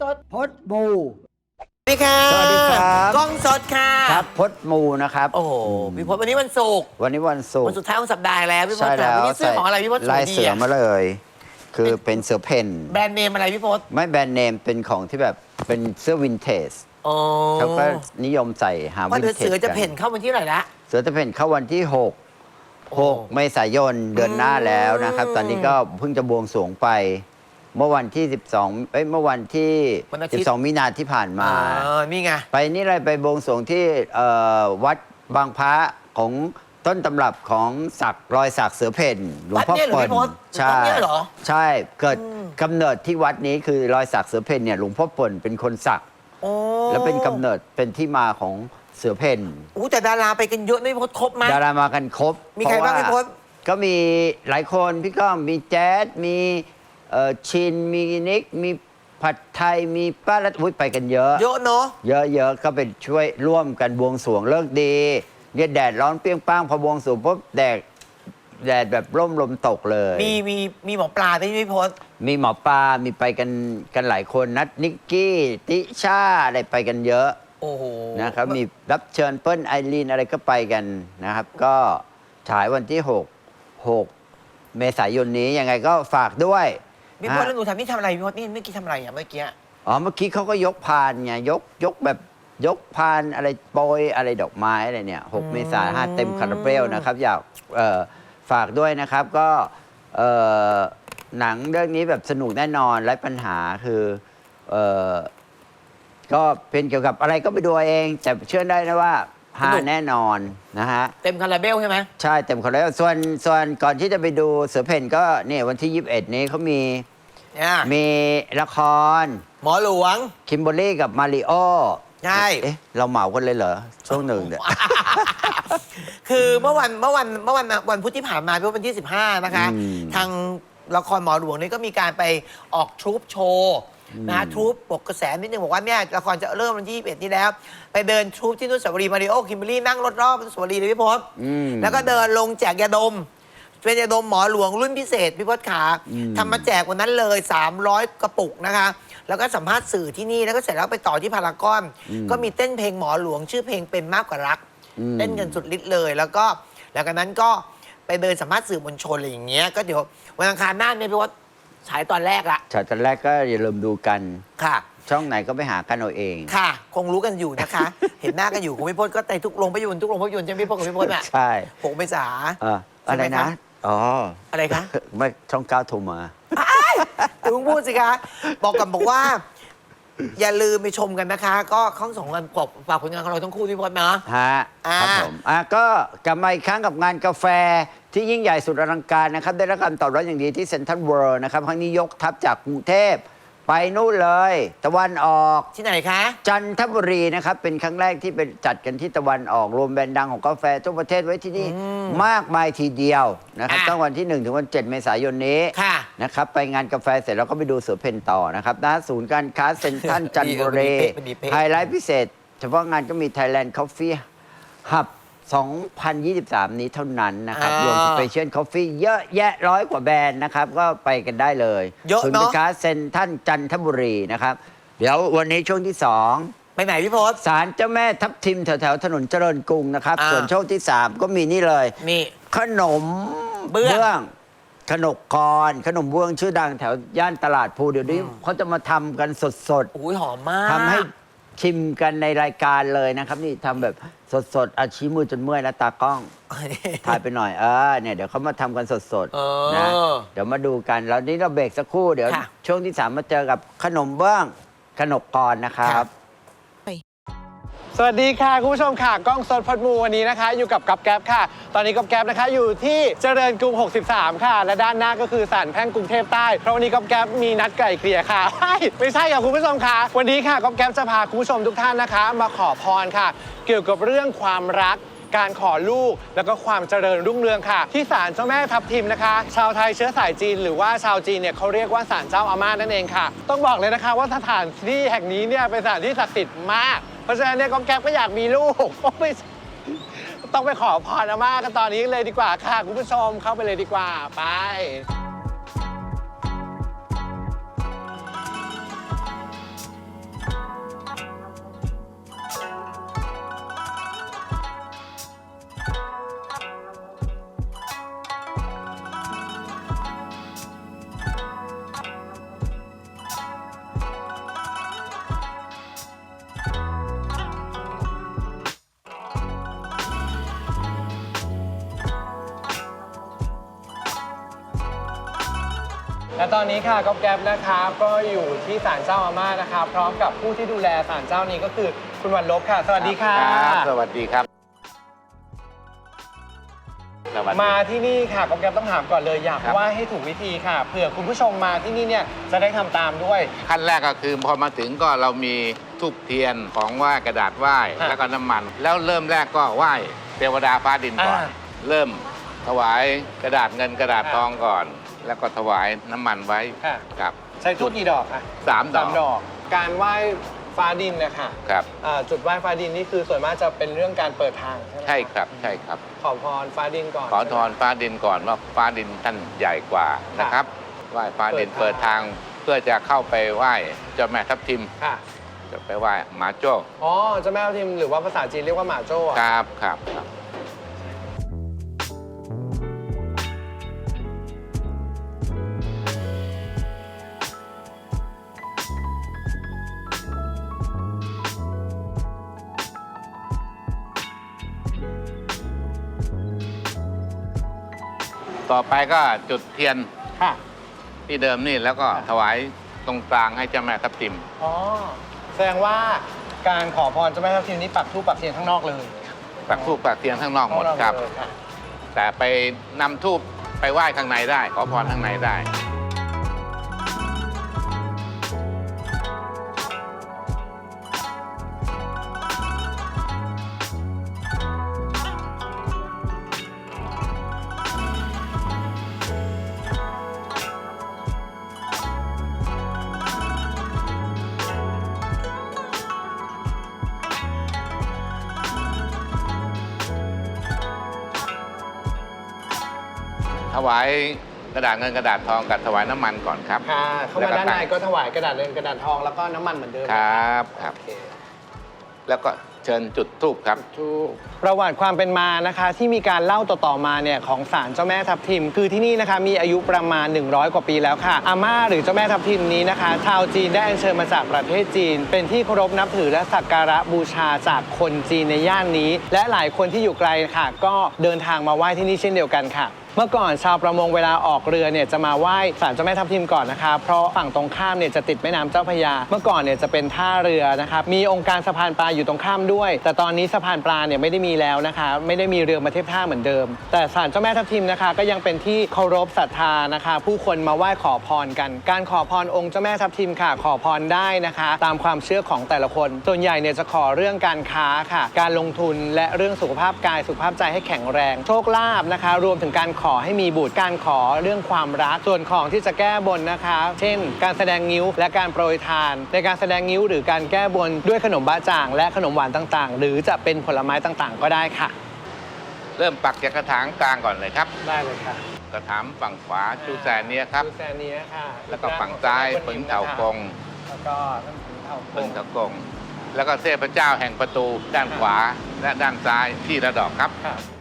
สดพดมูสวัสดีค่ะสวัสดีครับ กล้องสดค่ะ ครับพดมูนะครับโอ้โหพี่พศวันนี้วันศุกร์วันนี้วันศุกวันร์สุดท้ายของสัปดาห์แล้วพี่พศใช่แล้ววันนี้เสื้อของอะไรพี่พศสวลายดีเสืออะมาเลย คือเป็นเสือเพนแบรนด์เนมอะไรพี่พศไม่แบรนด์เนมเป็นของที่แบบเป็นเสื้อวินเทจโอ้เขาก็นิยมใส่หาวันวินเดือนเทจเสือจะกัเพ่นเข้าวันที่เท่าไหร่ละ เสือจะเพนเข้าวันที่โอ้6 6 เมษายนเดือนหน้าแล้วนะครับอืมตอนนี้ก็เพิ่งจะบวงสรวงไป เมื่อวันที่ 12เอ้ยเมื่อวันที่ วันอาทิตย์ 12 มีนาที่ผ่านมา เออนี่ไง ไปนี่เลยไปบวงสรวงที่เอ่อวัดบางพระของต้นตำรับของศักดิ์รอยศักดิ์เสือเพ่นหลวงพ่อวัดเนี่ยเหรอเปิ่นพี่พศใช่วัดเนี่ยเหรอ ใช่เกิดอืมกำเนิดที่วัดนี้คือรอยศักดิ์เสือเพ่นเนี่ยหลวงพ่อเปิ่นเป็นคนศักดิ์โอ้แล้วเป็นกำเนิดเป็นที่มาของเสือเพ่น อู้แต่ดาราไปกันเยอะนะพี่พศครบไหม ดารามากันครบมีใครบ้างเพะพี่พว่ศก็มีหลายคนพี่ก้องมีแจ๊ดมี เอ่อชินมีนิกมีผัดไทยมีป้ารัตอุ้ยไปกันเยอะ เยอะเนาะ เยอะๆก็เป็นช่วยร่วมกันบวงสรวงเลิกดีเนี่ยแดดร้อนเปรี้ยงป้างพอบวงสรวงปุ๊บแดดแดดแบบร่มลมตกเลย มีมีมีหมอปลาด้วยพี่พศมีหมอปลา มีไปกันกันหลายคนนัดนิกกี้ ติชาอะไรไปกันเยอะโอ้โหนะครับ มีรับเชิญเปิ้ลไอรีนอะไรก็ไปกันนะครับ ก็ฉายวันที่ 6 6 เมษายนนี้ยังไงก็ฝากด้วย พี่พศนะแล้วหนูทำนี่ทำอะไรพี่พศนี่เมื่อกี้ทำอะไรอะเมื่อกี้อ๋อเมื่อกี้เขาก็ยกพานไงยกยกแบบยกพานอะไรโปรยอะไรดอกไม้อะไรเนี่ยหกอืมเมษายนห้าเต็มคาราเบลนะครับ อยากเอ่อฝากด้วยนะครับก็เอ่อหนังเรื่องนี้แบบสนุกแน่นอนไร้ปัญหาคือเอ่อก็เป็นเกี่ยวกับอะไรก็ไปดูเอาเอง แต่เชื่อได้นะว่า ฮาแน่นอนนะฮะ เต็มคาราเบลใช่ไหม ใช่เต็มคาราเบลส่วนส่วนก่อนที่จะไปดูเสือเพ่นก็เนี่ยวันที่ 21 นี้เขามีเนี่ย มีละคร หมอหลวง คิมเบอรรี่กับมาริโอใช่ เอ๊ะเราเหมากันเลยเหรอ ช่วงหนึ่งเนี่ย คือเมื่อวันเมื่อวันเมื่อวันวันพุธที่ผ่านมาเป็นวันที่ 15 นะคะ อืมทางละครหมอหลวงนี่ก็มีการไปออกทรูปโชว์ นะฮะทรูปปกกระแสนิดนึงบอกว่าเนี่ยละครจะเริ่มวันที่21นี้แล้ว ไปเดินทรูปที่อนุสาวรีย์มาริโอคิมเบอรรี่นั่งรถรอบอนุสาวรีย์เลยพี่พศอืม แล้วก็เดินลงแจกยาดม เป็นยาดมหมอหลวงรุ่นพิเศษพี่พศขาอืมทำมาแจกวันนั้นเลย 300 กระปุกนะคะ แล้วก็สัมภาษณ์สื่อที่นี่แล้วก็เสร็จแล้วไปต่อที่พารากอน ก็มีเต้นเพลงหมอหลวง ชื่อเพลงเป็นมากกว่ารักอืมเต้นกันสุดฤทธิ์เลย แล้วก็หลังจากนั้นก็ไปเดินสัมภาษณ์สื่อมวลชนอะไรอย่างเงี้ยก็เดี๋ยววันอังคารหน้าเนี่ยพี่ว่า ฉายตอนแรกละฉากตอนแรกก็อย่าลืมดูกัน ค่ะ ช่องไหนก็ไปหากันเอาเอง ค่ะ คงรู้กันอยู่นะคะ เห็นหน้ากันอยู่คงพี่พจน์ก็ในทุกโรงภาพยนตร์ทุกโรงภาพยนตร์ใช่ไหมพี่พจน์กับพี่พจน์อะใช่หกเมษาเอออะไรใช่ไหมนะ คะ อ๋ออะไรคะ ไม่ช่องเก้าโทรมาแต่เพิ่งพูดสิคะ บอกกันบอกว่า อย่าลืมไปชมกันนะคะ ก็ข้องสองวันกบฝากผลงานของเราทั้งคู่พี่พจน์นะฮะอ่า ครับผมอะก็กลับมาอีกครั้งกับงานกาแฟที่ยิ่งใหญ่สุดอลังการนะครับ ได้รับการตอบรับอย่างดีที่เซ็นทรัลเวิลด์นะครับ ครั้งนี้ยกทัพจากกรุงเทพ ไปนู่นเลย ตะวันออก ที่ไหนคะ จันทบุรีนะครับ เป็นครั้งแรกที่เป็นจัดกันที่ตะวันออกรวมแบรนด์ดังของกาแฟทั่วประเทศไว้ที่นี่อืมมากมายทีเดียวนะครับอะตั้งวันที่ 1 ถึงวัน 7 เมษายนนี้ค่ะนะครับไปงานกาแฟเสร็จแล้วก็ไปดูเสือเพนต่อนะครับณศูนย์การค้าเซ็นทรัลจันทบุรีพอดีเป๊ะไฮไลท์พิเศษ เฉพาะงานก็มี Thailand Coffee Hub 2023 นี้เท่านั้นนะครับ อ่ารวมสเปเชียลคอฟฟี่เยอะแยะร้อยกว่าแบรนด์นะครับ ก็ไปกันได้เลยเยอะศูนย์เนอะ การค้าเซ็นทรัลจันทบุรีนะครับ เดี๋ยววันนี้ช่วงที่ 2 ไปไหนพี่พศ ศาลเจ้าแม่ทับทิมแถวๆถนนเจริญกรุงนะครับ อ่า ส่วนช่วงที่ 3 ก็มีนี่เลย นี่ ขนมเบื้องงขนมกรขนมเบื้องชื่อดังแถวย่านตลาดภูเดี๋ยวนี้เขาจะมาทำกันสดอุ้ยหอมมากๆทำให้ ชิมกันในรายการเลยนะครับ นี่ทำแบบสดๆอาชี้มือจนเมื่อยแล้วตากล้อง ถ่ายไปหน่อยเออเนี่ยเดี๋ยวเขามาทำกันสดเออๆนะเดี๋ยวมาดูกันแล้วนี่เราเบรกสักครู่เดี๋ยว ค่ะช่วงที่3มาเจอกับขนมเบื้องขนมกรนะครับ สวัสดีค่ะ คุณผู้ชมค่ะกล้องสดพดมูวันนี้นะคะ อยู่กับก๊อฟแก๊ปค่ะ ตอนนี้ก๊อฟแก๊ปนะคะอยู่ที่เจริญกรุง 63 ค่ะ และด้านหน้าก็คือศาลแพ่งกรุงเทพใต้เพราะวันนี้ก๊อฟแก๊ปมีนัดไก่เกลี่ยค่ะไม่ใช่ค่ะคุณผู้ชมค่ะวันนี้ค่ะก๊อฟแก๊ปจะพาคุณผู้ชมทุกท่านนะคะ มาขอพรค่ะ เกี่ยวกับเรื่องความรักการขอลูกแล้วก็ความเจริญรุ่งเรืองค่ะ ที่ศาลเจ้าแม่ทับทิมนะคะ ชาวไทยเชื้อสายจีน หรือว่าชาวจีนเนี่ยเขาเรียกว่าศาลเจ้าอาม่านั่นเองค่ะ ต้องบอกเลยนะคะว่าสถานที่แห่งนี้เนี่ยเป็นสถานที่ศักดิ์สิทธิ์มาก เพราะฉะนั้นเนี่ยก็แก๊ปก็อยากมีลูกไม่ต้องไปขอพรอาม่ากันตอนนี้เลยดีกว่าค่ะ คุณผู้ชมเข้าไปเลยดีกว่าไป และตอนนี้ค่ะก๊อฟแก๊ปนะครับก็อยู่ที่ศาลเจ้าอาม่านะคะพร้อมกับผู้ที่ดูแลศาลเจ้านี้ก็คือคุณวันลบค่ะ สวัสดีค่ะครับสวัสดีครับสวัสดี มาที่นี่ค่ะก๊อฟแก๊ปต้องถามก่อนเลยอยากครับ ไหว้ให้ถูกวิธีค่ะเผื่อคุณผู้ชมมาที่นี่เนี่ยจะได้ทำตามด้วย ขั้นแรกก็คือพอมาถึงก็เรามีทูบเทียนของไหว้กระดาษไหว้ฮะแล้วก็น้ำมัน แล้วเริ่มแรกก็ไหว้เทวดาฟ้าดินก่อน อ่าเริ่มถวายกระดาษเงินกระดาษค่ะทองก่อน แล้วก็ถวายน้ำมันไว้ค่ะ ครับใช้ทุกกี่ดอกคะสามดสาอมกดอก การไหว้ฟ้าดินเนะคะครับ อ่าจุดไหว้ฟ้าดินนี่คือส่วนมากจะเป็นเรื่องการเปิดทางใช่ไหมะใช่ครับใช่ครับ ขอพรฟ้าดินก่อนขอทอนฟ้าดินก่อนว่าฟ้าดินท่านใหญ่กว่านะครับไหว้ฟ้าดินเปิเปิดดทาทาง งเพื่อจะเข้าไปไหว้เจ้าแม่ทับทิมค่ะจะไปไหว้หมาโจ้อ๋อเจ้าแม่ทับทิมหรือว่าภาษาจีนเรียกว่าหมาโจ้อะครับครับครับ ต่อไปก็จุดเทียนค่ะ ที่เดิมนี่แล้วก็ถวายตรงกลางให้เจ้าแม่ทับทิม อ๋อ แสดงว่าการขอพรเจ้าแม่ทับทิมนี้ปักทูปปักเทียนข้างนอกเลยปักทูปปักเทียนข้างนอกหมดข้างนอกครับเลยค่ะแต่ไปนำทูบไปไหว้ข้างในได้ ขอพรข้างในได้ กระดาษเงินกระดาษทองกับถวายน้ำมันก่อนครับค่ะเข้ามาด้านในก็ถวายกระดาษเงินกระดาษทองแล้วก็น้ำมันเหมือนเดิมครับครับ โอเคแล้วก็เชิญจุดทูบครับทูปประวัติความเป็นมานะคะที่มีการเล่าต่อๆมาเนี่ยของศาลเจ้าแม่ทับทิม คือที่นี่นะคะมีอายุประมาณ 100 กว่าปีแล้วค่ะอาม่าหรือเจ้าแม่ทับทิมนี้นะคะชาวจีนได้อัญเชิญมาจากประเทศจีน เป็นที่เคารพนับถือและสักการะบูชาจากคนจีนในย่านนี้ และหลายคนที่อยู่ไกลค่ะ ก็เดินทางมาไหว้ที่นี่เช่นเดียวกันค่ะ เมื่อก่อนชาวประมงเวลาออกเรือเนี่ยจะมาไหว้ศาลเจ้าแม่ทับทิมก่อนนะคะเพราะฝั่งตรงข้ามเนี่ยจะติดแม่น้ำเจ้าพระยา เมื่อก่อนเนี่ยจะเป็นท่าเรือนะครับมีองค์การสะพานปลาอยู่ตรงข้ามด้วย แต่ตอนนี้สะพานปลาเนี่ยไม่ได้มีแล้วนะคะไม่ได้มีเรือมาเทียบท่าเหมือนเดิม แต่ศาลเจ้าแม่ทับทิมนะคะก็ยังเป็นที่เคารพศรัทธานะคะ ผู้คนมาไหว้ขอพรกัน การขอพรองค์เจ้าแม่ทับทิมค่ะ ขอพรได้นะคะ ตามความเชื่อของแต่ละคน ส่วนใหญ่เนี่ยจะขอเรื่องการค้าค่ะ การลงทุนและเรื่องสุขภาพกายสุขภาพใจให้แข็งแรง โชคลาภนะคะ รวมถึงการขอให้มีบุตรการขอเรื่องความรักส่วนของที่จะแก้บนนะคะ เช่น การแสดงงิ้วและการโปรยทาน ในการแสดงงิ้วหรือการแก้บนด้วยขนมบ้าจ่าง และขนมหวานต่างๆ หรือจะเป็นผลไม้ต่างๆ ก็ได้ค่ะ เริ่มปักจากกระถางกลางก่อนเลยครับได้เลยค่ะกระถางฝั่งขวาชูแสนเนี้ยครับ ดูแซนเนี้ยค่ะแล้วก็ฝั่งซ้ายปึงเถากงแล้วก็ปึงเถากปึงงเถากง แล้วก็เทพเจ้าแห่งประตูด้านขวาและด้านซ้ายที่ระดอกครับ ค่ะ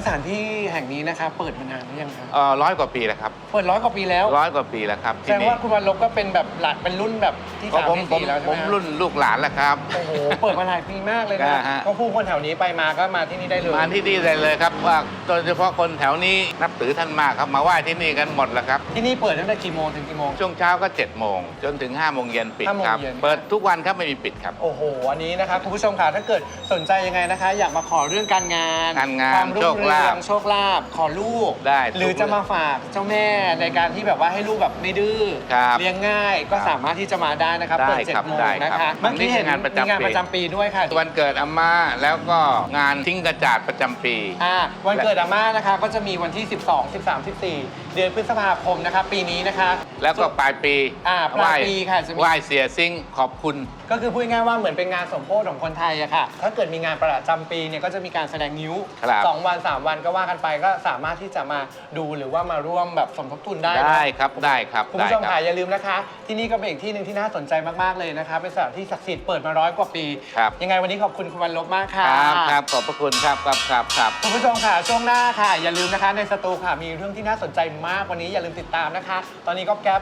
และสถานที่แห่งนี้นะคะเปิดมานานหรือยังคะเอ่อร้อยกว่าปีแล้วครับเปิดร้อยกว่าปีแล้ว ร้อยกว่าปีแล้วครับแสที่ดงนี่ว่าคุณวันลบก็เป็นแบบหลักเป็นรุ่นแบบที่ก็สามผมที่ผมสี่แล้วใช่ผไหมมฮะรุ่นลูกหลานแล้วครับ โอ้โหเปิดมาหลายปีมากเลยนะอ่าฮะ ก็ผู้คนแถวนี้ไปมาก็มาที่นี่ได้เลยมาที่นี่ได้เลยครับว่าโดยเฉพาะคนแถวนี้นับถือท่านมากครับมาไหว้ที่นี่กันหมดแล้วครับ ที่นี่เปิดตั้งแต่กี่โมงถึงกี่โมง ช่วงเช้าก็7จ็ดโมงจนถึง5้าโมงเย็นปิดห้าโมงครับ เย็น เปิดทุกวันครับไม่มีปิดครับ โอ้โหอันนี้นะคะคุณผู้ชมค่ะถ้าเกิดสนใจยังไงนะคะ อยากมาขอเรื่องการงานการงานความรุ่งโชคเรืลาอภงโชคลาภขอลูก ได้หรือจะมาฝากเจ้าแม่ในการที่แบบว่าให้ลูกแบบไม่ดื้อครับเลี้ยงง่ายก็ครับ สามารถที่จะมาได้นะครับได้เปิดเจ็ดครับโมงได้นะครัคะบเมื่อกี้เห็นมีงานประจำมีงานปี ประจำปีด้วยค่ะ วันเกิดอาม่าแล้วก็งานทิ้งกระจาดประจำปี อ่าวันเกิดอาม่านะคะก็จะมีวันที่ 12 13 14เดือนพฤษภาคมนะคะปีนี้นะคะ แล้วก็ปลายปีอ่าปลายปีค่ะจะมี ไหว้เสียซิงขอบคุณ ก็คือพูดง่ายๆว่าเหมือนเป็นงานสมโภชของคนไทยอะค่ะ ถ้าเกิดมีงานประจำปีเนี่ยก็จะมีการแสดงนิ้วครับ สองวันสามวันก็ว่ากันไปก็สามารถที่จะมาดูหรือว่ามาร่วมแบบสมทบทุนได้นะ ได้ครับได้ครับคุณได้ผู้ชมครัค่ะบอย่าลืมนะคะ ที่นี่ก็เป็นอีกที่หนึ่งที่น่าสนใจมาก ๆ เลยนะคะ เป็นสถานที่ศักดิ์สิทธิ์เปิดมาร้อยกว่าปี ครับ ยังไงวันนี้ขอบคุณคุณวันลบมากคค่ะรับครับขอบพระคุณครับครับครับครับ คุณผู้ชมค่ะช่วงหน้าค่ะ อย่าลืมนะคะในสตูค่ะมีเรื่องที่น่าสนใจมากวันนี้อย่าลืมติดตามนะคะ ตอนนี้ก็แก๊ป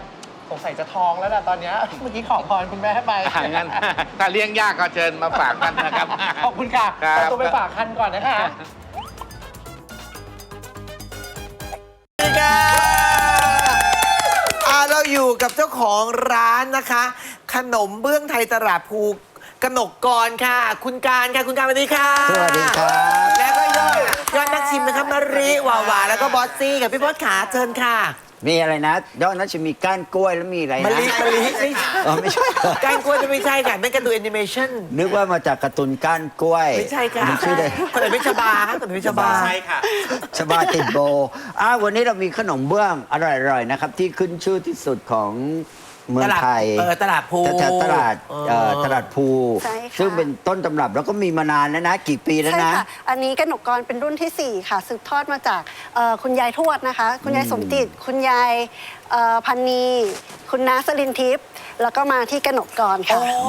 สงสัยจะท้องแล้วนะตอนเนี้ย เมื่อกี้ขอพรคุณแม่ไปอ่างั้น ถ้าเลี้ยงยากก็เชิญมาฝากกันนะครับ ขอบคุณค่ะครับขอตัวไปฝากคันก่อนนะคะ สวัสดีค่ะอ่าเราอยู่กับเจ้าของร้านนะคะ ขนมเบื้องไทยตลาดภูกนกกรค่ะ คุณการค่ะ คุณการสวัสดีค่ะ สวัสดีครับ รับมาริวาวาแล้วก็บอสซี่กับพี่บอสขาเชิญค่ะมีอะไรนะยอดนั้นจะมีก้านกล้วยแล้วมีอะไรมานะริมาริไม่ใช่อ๋อไม่ใช่การกล้วยจะไม่ใช่ค่ะเป็นการ์ตูนแอนิเมชันนึกว่ามาจากการ์ตูนก้านกล้วยไม่ใช่ค่ะมันชื่ออะไรคนไหนเป็นชบาครับคนไหนเป็นชบา ใช่ค่ะ ชบาติดโบอ้าววันนี้เรามีขนมเบื้องอร่อยๆนะครับ ที่ขึ้นชื่อที่สุดของ เมืองไทยเออตลาดภูแถวๆตลาดเอ่อตลาดภูใช่ค่ะ ซึ่งเป็นต้นตำรับแล้วก็มีมานานแล้วนะ กี่ปีแล้วใช่นะ ค่ะ อันนี้กนกกรเป็นรุ่นทีสี่ 4 ค่ะ สืบทอดมาจากเอ่อคุณยายทวดนะคะ คุณยายสมจิต คุณยายเอ่อพันนี คุณน้าสลินทิพย์ แล้วก็มาที่กนกกรอ๋ค่ะอ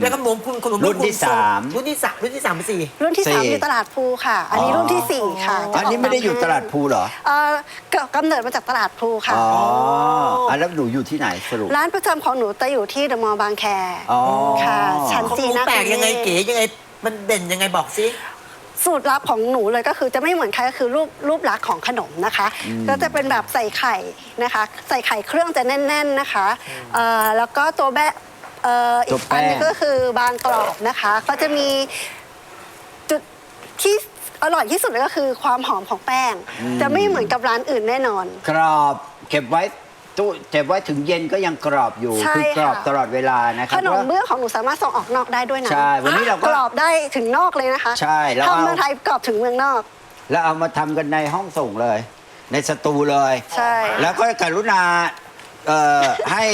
แล้วก็หมคุณขนมรุ่นที่สาม รุ่นที่สามรุ่นที่สามเป็นสี่ รุ่นที่ สี่3 อยู่ตลาดภูค่ะ อันนี้รุ่นทีสี่4ค่ะจะอันนี้ไม่ได้อยู่ตลาดภูเหรอ เอ่อกำเนิดมาจากตลาดภูค่ะ อ๋ออะแล้วหนูอยู่ที่ไหนสรุป ร้านประจำของหนูจะอยู่ที่เดอะมอลล์บางแคอ๋อ ค่ะ ชั้นของจีหนูนะแปลกยังไงเก๋ยังไงมันเด่นยังไงบอกสิ สูตรลับของหนูเลยก็คือจะไม่เหมือนใครก็คือรูปรูปลักษณ์ของขนมนะคะ ก็จะเป็นแบบใส่ไข่นะคะ ใส่ไข่เครื่องจะแน่น ๆนะคะเอ่อแล้วก็ตัวแบะเอ่ออีตัวกแป้อังนนึงก็คือบางกรอบนะคะก็จะมีจุดที่อร่อยที่สุดเลยก็คือความหอมของแป้ง จะไม่เหมือนกับร้านอื่นแน่นอน กรอบเก็บไว้ ตู้เก็บไว้ถึงเย็นก็ยังกรอบอยู่ใช่คือกรอบค่ะ ตลอดเวลานะครัขบนมว่าเบื้องของหนูสามารถส่งออกนอกได้ด้วยนะใช่วันนี้เราก็กรอบได้ถึงนอกเลยนะคะใช่แล้วเอา ทำเมืองไทยกรอบถึงเมืองนอก แล้วเอามาทำกันในห้องส่งเลย ในสตูเลย ใช่ แล้วก็กรุณาเอ่อให้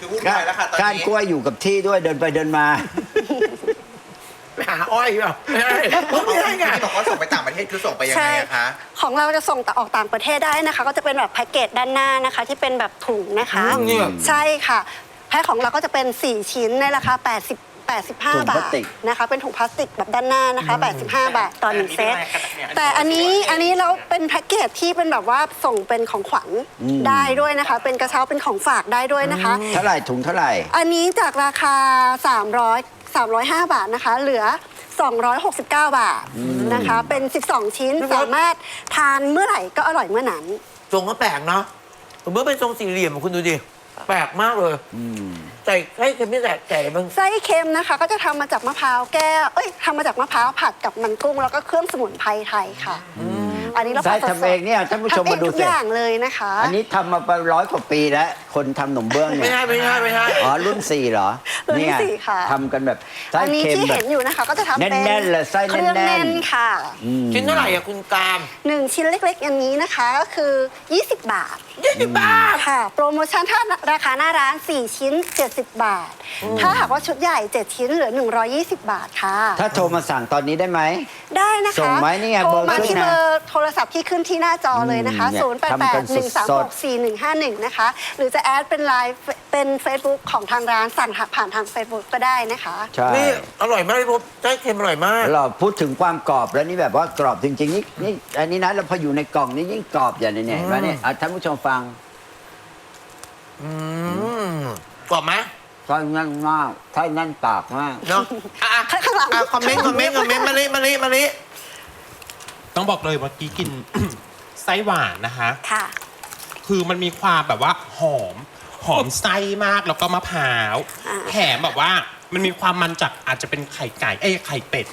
คือวุ่นวายแล้วค่ะตอนนี้ ก้านกล้วยอยู่กับที่ด้วยเดินไปเดินมาหาอ้อยเปล่าไม่ใช่ไม่ใช่ไง ที่บอกว่าส่งไปต่างประเทศคือส่งไปยังไงอะคะ ของเราจะส่งต่อออกต่างประเทศได้นะคะ ก็จะเป็นแบบแพ็กเกจด้านหน้านะคะ ที่เป็นแบบถุงนะคะอืมเนี่ย ใช่ค่ะ แพ็คของเราก็จะเป็น 4 ชิ้นในราคา 80 85ถุงบาพลาทสติก นะคะ เป็นถุงพลาสติกแบบด้านหน้านะคะ 85 บาทต่อหนึ่งเซตแต่อันนี้อันนี้เราเป็นแพ็กเกจที่เป็นแบบว่าส่งเป็นของขวัญได้ด้วยนะคะ เป็นกระเช้าเป็นของฝากได้ด้วยนะคะ เท่าไหร่ถุงเท่าไหร่ อันนี้จากราคา300 305 บาทนะคะ เหลือ 269 บาทนะคะ เป็น 12 ชิ้นพี่บอสสามารถทานเมื่อไหร่ก็อร่อยเมื่อนั้น ทรงก็แปลกเนาะผมว่าเป็นทรงสี่เหลี่ยมคุณดูดิแปลกมากเลยใส่ให้เค็มไม่ใส่ใส่อะไรบ้าง ไส้เค็มนะคะ ก็จะทำมาจากมะพร้าวแก้ว เอ้ยทำมาจากมะพร้าวผัดกับมันกุ้ง แล้วก็เครื่องสมุนไพรไทยค่ะอั นนี้เราไส้ผัดสดๆทำเองเนี่ยท่านผู้ชมทำเองมาดูทุกสิอย่างเลยนะคะ อันนี้ทำมาเป็นร้อยกว่าปีแล้ว คนทำขนมเบื้องไม่เนี่ยใช่ไม่ใช่ไม่ใช่ อ๋อรุ่นสี่เหรอรุ่นที่เยสี่ค่ะ ทำกันแบบไส้อันนี้เค็มที่แบเห็บ นอยู่นะคะ ก็จะทำเป็นแน่นๆเลยไส้เครื่องแน่แน่นนๆค่ะชิ้นเท่าไหร่อะคุณกาม หนึ่งชิ้นเล็กๆอย่างนี้นะคะก็คือ 20 บาท ยี่สิบบาท ค่ะ โปรโมชั่นถ้าราคาหน้าร้าน 4 ชิ้น 70 บาท ถ้าหากว่าชุดใหญ่ 7 ชิ้นเหลือ 120 บาทค่ะ ถ้าโทรมาสั่งตอนนี้ได้ไหม ได้นะคะส่งไหมนี่ไงโทรเบอร์มาขึ้นที่นะเบอร์โทรศัพท์ที่ขึ้นที่หน้าจอเลยนะคะอืมเนี่ยทำกัน0 8 8 1 3สด6 4 1 5 1 นะคะ หรือจะแอดเป็นไลน์เป็น Facebook ของทางร้านสั่งผ่านทาง Facebook ก็ได้นะคะ ใช่นี่อร่อยมากพี่พบไส้เค็มอร่อยมาก เราพูดถึงความกรอบแล้วนี่แบบว่ากรอบจริงๆนี่นี่อันนี้นะเราพออยู่ในกล่องนี่ยิ่งกรอบอย่างนี้เนี่ยเห็นไหมเนี่ยอะท่านผู้ชมฟังอืมกรอบไหมไส้แน่นมากไส้แน่นปากมาก เนาะอะอะข้างหลังอะคอมเมนต์คอมเมนต์คอมเมนต์มาลิมาลิมาลิต้องบอกเลยเมื่อกี้กิน ไส้หวานนะคะ ค่ะ คือมันมีความแบบว่าหอม หอมไส้มากแล้วก็มะพร้าวอ่า แถมแบบว่ามันมีความมันจากอาจจะเป็นไข่ไก่เอ้ยไข่เป็ด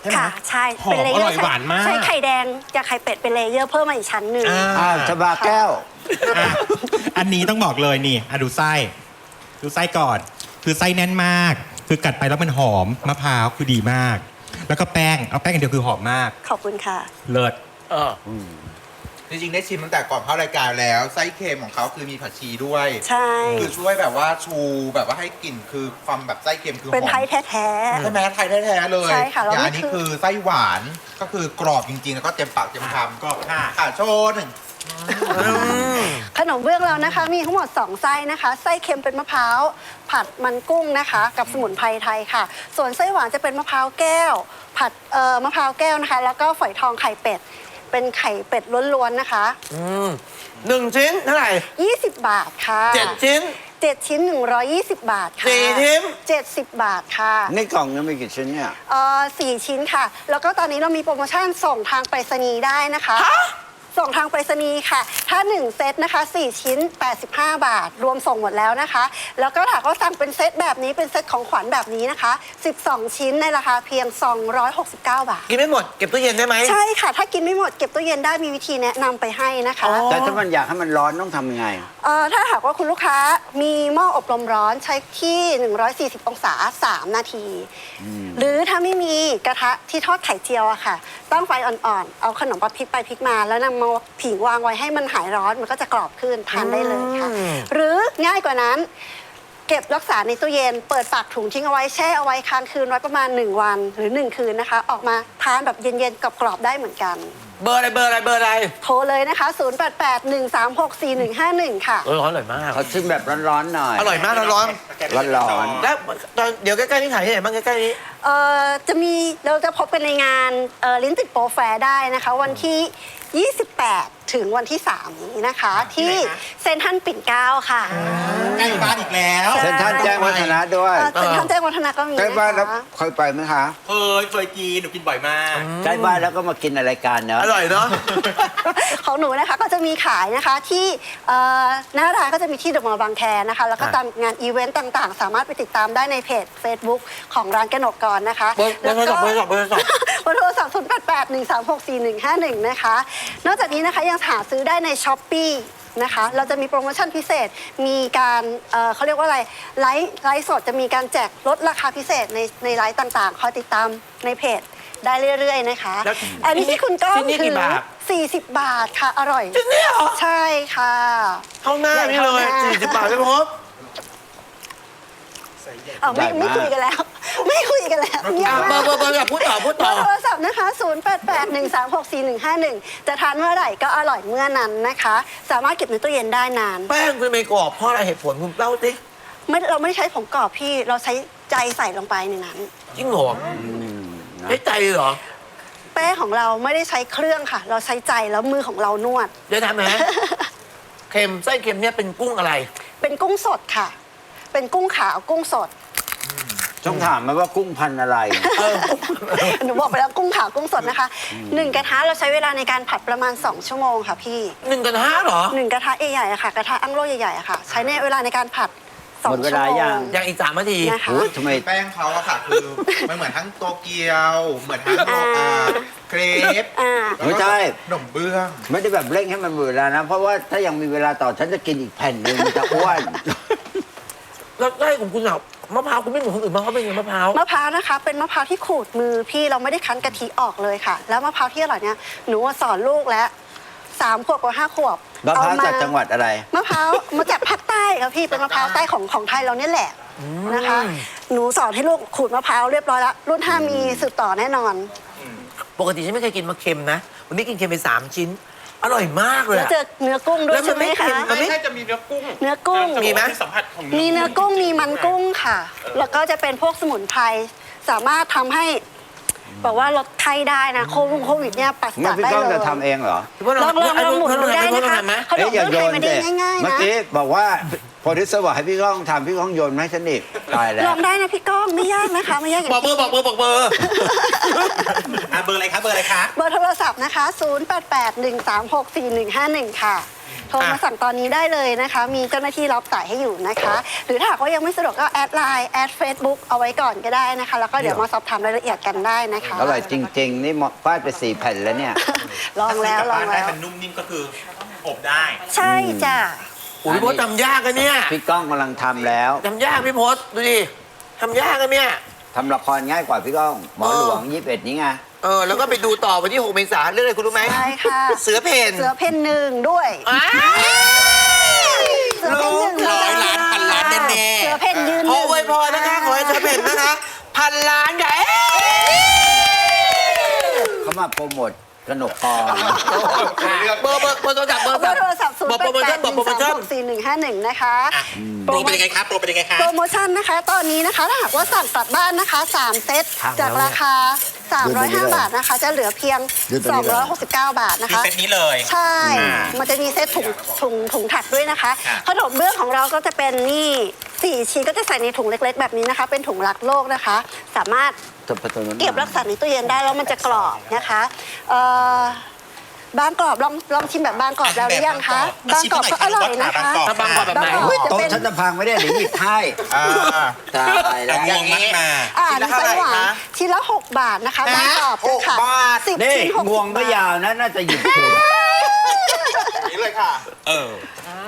ใช่ไหม ค่ะใช่หอมเลอเยร่ออยร์หวานมาก ใช้ไข่แดงจากไข่เป็ดเป็นเลเยอร์เพิ่มมาอีกชั้นหนึ่ง อ่าอ้าวชบาแก้ว อะอันนี้ต้องบอกเลยนี่อะดูไส้ ดูไส้ก่อน คือไส้แน่นมาก คือกัดไปแล้วมันหอมมะพร้าวคือดีมาก แล้วก็แป้งเอาแป้งอย่างเดียวคือหอมมาก ขอบคุณค่ะ เลิศ เออ จริงๆได้ชิมตั้งแต่ก่อนเข้ารายการแล้วไส้เค็มของเขาคือมีผักชีด้วย ใช่ คือช่วยแบบว่าชูแบบว่าให้กลิ่นคือความแบบไส้เค็มคือหเป็นอมไทยแท้ใช่ไหมไทยแท้ๆเลยใช่ค่ะแล้วอย่างนี่อันนี้คือ คือไส้หวานก็คือกรอบจริงๆ แล้วก็เต็มปากเต็มคำกรอบค่ะอะโชว์หนึ่งๆขนมเบื้องเรานะคะมีทั้งหมด 2 ไส้นะคะ ไส้เค็มเป็นมะพร้าว ผัดมันกุ้งนะคะ กับสมุนไพรไทยค่ะ ส่วนไส้หวานจะเป็นมะพร้าวแก้ว ผัดเอ่อมะพร้าวแก้วนะคะ แล้วก็ฝอยทองไข่เป็ด เป็นไข่เป็ดล้วนๆนะคะ อืมหนึ่งชิ้นเท่าไหร่20 บาทค่ะเจ็ดชิ้น7ชิ้น 120 บาทค่ะสี่ชิ้น 70 บาทค่ะนี่กล่องนึงมีกี่ชิ้นเนี่ย เอ่อสี่ชิ้นค่ะ แล้วก็ตอนนี้เรามีโปรโมชั่นส่งทางไปรษณีย์ได้นะคะ ส่งทางไปรษณีย์ค่ะ ถ้า 1 เซตนะคะ 4 ชิ้น 85 บาท รวมส่งหมดแล้วนะคะ แล้วก็ถ้าก็สั่งเป็นเซตแบบนี้เป็นเซตของขวัญแบบนี้นะคะ 12 ชิ้นในราคาเพียง 269 บาท กินไม่หมดเก็บตู้เย็นได้ไหม ใช่ค่ะ ถ้ากินไม่หมดเก็บตู้เย็นได้มีวิธีแนะนำไปให้นะคะอ๋อแต่ถ้ามันอยากให้มันร้อนต้องทำยังไง เอ่อถ้าหากว่าคุณลูกค้ามีหม้ออบลมร้อนใช้ที่ 140 องศา 3 นาที หรือถ้าไม่มีกระทะที่ทอดไข่เจียวอะค่ะ ตั้งไฟอ่อนๆ เอาขนมปังพลิกไปพลิกมาแล้วนำมาผิงวางไว้ให้มันหายร้อนมันก็จะกรอบขึ้นทานได้เลยค่ะอืมหรือง่ายกว่านั้น เก็บรักษาในตู้เย็น เปิดปากถุงทิ้งเอาไว้แช่เอาไว้ค้างคืนไว้ประมาณ 1 วันหรือ 1 คืนนะคะ ออกมาทานแบบเย็นๆกรอบๆได้เหมือนกัน เบอร์อะไรเบอร์อะไรเบอร์อะไรโทรเลยนะคะ 0881364151 ค่ะ เออร้อนอร่อยมาก เขาชิมแบบร้อนๆหน่อย อร่อยมากร้อนร้อนๆแล้วตอนเดี๋ยวใกล้ๆนี่ขายที่ไหนบ้างใกล้ๆนี้ เอ่อจะมีเราจะพบกันในงานเอ่อลิ้นติดโปรแฟร์ได้นะคะ วันที่ 28 ถึงวันที่ 3 นี้นะคะ ที่เซนทรันปิ่นเกล้าค่ะใกล้บ้านอีกแล้วๆเซ็นทรัลแจ้งวัฒนะด้วยเอ่อเซนทรันแจ้งวัฒนะก็มีใกล้นะบ้านแล้วคะเคยไปไหมคะเคยเคยกินหนูกินบ่อยมาก ใกล้บ้านแล้วก็มากินอะไรกันเนอะ อร่อยเนาะ ของหนูนะคะก็จะมีขายนะคะที่เอ่อหน้าร้านก็จะมีที่เดอะมอลล์บางแคนะคะ แล้วก็อะตามงานอีเวนต์ต่างๆ สามารถไปติดตามได้ในเพจ Facebook ของร้านกนกกรนะคะเบอร์เบอร์โทรศัพท์เบอร์โทรศัพท์เบอร์โทรศัพท์ เบอร์โทรศัพท์ 0 8 8 1 3 6 4 1 5 1 นะคะ นอกจากนี้นะคะยังหาซื้อได้ในช้อปปีนะคะ เราจะมีโปรโมชั่นพิเศษ มีการเอ่อเขาเรียกว่าอะไร ไลฟ์ไลฟ์สดจะมีการแจกลดราคาพิเศษในในไลฟ์ต่างๆ คอยติดตามในเพจได้เรื่อยๆนะคะ แล้วอันนี้ที่คุณก้องชิ้นนี้กี่ถือบาท 40 บาทค่ะ อร่อย จริงเนี่ยเหรอใช่ค่ะ เท่าหน้านี่เลยใหญ่เท่าหน้าสี่สิบบาทไม่พบ เออไม่ใหญ่มาก ไม่คุยกันแล้ว ไม่คุยกันแล้วเงียบอะมากเบอร์เบอร์เบอร์อยากพูดต่อพูดเบต่ออร์โทรศัพท์นะคะ 0881364151 จะทานเมื่อไหร่ก็อร่อยเมื่อนั้นนะคะ สามารถเก็บในตู้เย็นได้นาน แป้งคุณไม่กรอบเพราะอะไรเหตุผลคุณเล่าสิไม่เราไม่ได้ใช้ผงกรอบพี่เราใช้ใจใส่ลงไปในนั้นจริงเหรออืมนะใช้ใจเหรอแป้งของเราไม่ได้ใช้เครื่องค่ะ เราใช้ใจแล้วมือของเรานวด เดี๋ยวทำไหมเค็มไส้เค็มเนี่ยเป็นกุ้งอะไร เป็นกุ้งสดค่ะ เป็นกุ้งขาวกุ้งสด ต้องถามไหมว่ากุ้งพันธุ์อะไรเออหนูบอกไปแล้วกุ้งขาวกุ้งสดนะคะหนึ่งกระทะเราใช้เวลาในการผัดประมาณ 2 ชั่วโมงค่ะพี่หนึ่งกันห้าเหรอ หนึ่งกระทะใหญ่ๆอะค่ะ กระทะอั้งโลใหญ่ๆอะค่ะ ใช้ในเวลาในการผัดสองหมดเวชั่วลาโมยัง งอย่างอีกสามนาที นะคะ โอ้ยทำไม แป้งเขาอะค่ะ คือ มันเหมือนทั้งโตเกียว เหมือนทั้งโลอาเครปอ่า แล้วก็ไม่ใช่ ขนมเบื้อง ไม่ได้แบบเร่งให้มันหมดเวลานะ เพราะว่าถ้ายังมีเวลาต่อฉันจะกินอีกแผ่นหนึ่งมันจะอ้วน แล้วไส้ของคุณอะมะพร้าวคุณไม่เหมือนคนอื่นมากเขาเป็นยังไงมะพร้าว มะพร้าวนะคะ เป็นมะพร้าวที่ขูดมือพี่เราไม่ได้คั้นกะทิออกเลยค่ะ แล้วมะพร้าวที่อร่อยเนี่ยหนูสอนลูกแล้วสามขวบกับห้าขวบมะพร้าวเอจากจังหวัดอะไร มะพร้าวมาจากภาคใต้ค่ะพี่เป็นมะพร้าวใต้ของของไทยเราเนี่ยแหละนะคะ หนูสอนให้ลูกขูดมะพร้าวเรียบร้อยแล้วรุ่นห้ามีสืบต่อแน่นอน ปกติฉันไม่เคยกินมะเค็มนะ วันนี้กินเค็มไปสามชิ้น อร่อยมากเลยแล้วอะ เจอเนื้อกุ้งด้วแล้ยวมัใช่นไหมไม่เค็คะมมันไม่ใช่จะมีเนื้อกุ้งเนื้อกุ้งมีไหมสัมผัสของมีเนื้อกุ้งมีมันกุ้งค่ะ แล้วก็จะเป็นพวกสมุนไพรสามารถทำให้บอกว่าลดไข้ได้นะโควิดโควิดเนี่ยปัสไม่จากพี่ได้ก้องเลยจะทำเองเหรอลองลองลองหมุนดูได้นะคะขนเอ๊ะมอย่าเบื้องโยไทยนไม่ได้เด็ง่ายๆเมื่อนะ กี้บอกว่า โปรดิวเซอร์บอกให้พี่ก้องทำพี่ก้องโยนมาให้ฉันอีกตายแล้วลองได้นะพี่ก้องไม่ยากนะคะไม่ยากอย่างบอกเบอร์บอกเบอร์บอกเบอร์อะเบอร์อะไรคะเบอร์อะไรคะ เบอร์โทรศัพท์นะคะ 0881364151 ค่ะ โทรมาสั่งตอนนี้ได้เลยนะคะ มีเจ้าหน้าที่รับสายให้อยู่นะคะ หรือถ้าหากว่ายังไม่สะดวกก็แอดไลน์แอดเฟซบุ๊กเอาไว้ก่อนก็ได้นะคะ แล้วก็เดี๋ยวมาสอบถามรายละเอียดกันได้นะคะอร่อยจริง ๆ นี่หมดฟาดไปสี่แผ่นแล้วเนี่ย ลองแล้วลองได้แล้ว มันนุ่มนิ่มก็คืออบได้ ใช่จ้ะโอ้ยพี่พศทำยากอะเนี่ยพี่ก้องกำลังทำแล้วทำยากพี่พศดูดิทำยากอะเนี่ยทำละครง่ายกว่าพี่ก้อง หมอหลวงยี่สิบเอ็ดนี้ไงเออแล้วก็ไปดูต่อวันที่6เมษายนเรื่องอะไรคุณรู้ไหมใช่ค่ะ เสือเพนเสือเพนหนึ่งด้วยอ้าวเสือเพนหนึ่งร้อยล้านพันล้านแน่เสือเพนยืนหขอนึ่งอวยพรนะคะขอให้เสือเพนนะคะพันล้านค่ะเอ๊ะเขามาโปรโมท กนกกรเบอร์เบอร์เบอร์โทรศัพท์เบอร์เบอร์โทรศัพท์บอกโปรโมชั่นบอกโปรโมชั่น0881364151นะคะ โปรเป็นยังไงครับโปรเป็นยังไงคะโปรโมชั่นนะคะ ตอนนี้นะคะถ้าหากว่าสั่งกลับบ้านนะคะ 3 เซตทางแล้วจากราคา 305 บาทนะคะ จะเหลือเพียงดูตัวนี้เลย269 บาทนะคือคะเซตนี้เลย ใช่ อ่ามันจะมีเซตถุงถุงถุงถักด้วยนะคะ ค่ะ ขนมเบื้องของเราก็จะเป็นนี่ สี่ชิ้นก็จะใส่ในถุงเล็ก ๆ แบบนี้นะคะ เป็นถุงรักโลกนะคะ สามารถจบประตูนู้นเก็บรักษาในตู้เย็นได้แล้วมันจะกรอบนะคะเอ่อบางกรอบลองลองชิมแบบบางกรอบแล้วหรือยังคะแบบบางกรอบก็อร่อยนะบางคะกรอบบางกรอบแบบไหนอุ๊ยจะโต๊ะเป็นฉันจะพังไม่ได้หรือหยิบให้อ่าตายแต่แล้วงวงมัดมาอ่าชิ้นละไส้หวานเท่าไหร่คะชิ้นละ 6 บาทนะคะบางกรอบหกค่ะบาท สิบนี่ชิ้นหกงวงก็ยาวนะน่าจะหยิบถูก นี่เลยค่ะ เออ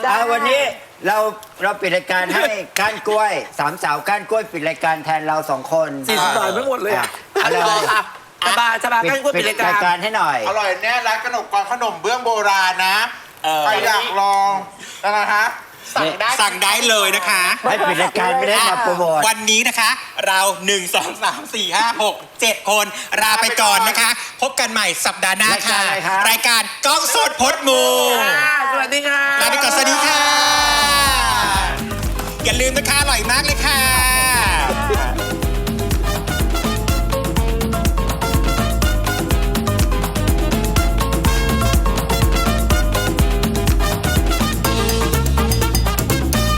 อะวันนี้ เราเราปิดรายการให้ ก้านกล้วยสามสาวก้านกล้วยปิดรายการแทนเราสองคนสี่สิบบาทไม่หมดเลยอะอะอะไรไรอะชบาชบากันก็ปิดรายการการให้หน่อย อร่อยแน่ร้านขนมกวางขนมเบื้องโบราณนะเออใครอยากลองนะฮะสั่งได้สั่งได้เลยนะคะให้ปิดรายการไม่ได้มาโปรโมทวันนี้นะคะ เรา 1 2 3 4 5 6 7 คนลาไปก่อนนะคะ พบกันใหม่สัปดาห์หน้ารายกาค่ะรอะไรครับรายการกล้องสดพดมูค่ะสวัสดีค่ะลาไปก่อนสวัสดีค่ะ อย่าลืมนะคะอร่อยมากเลยค่ะ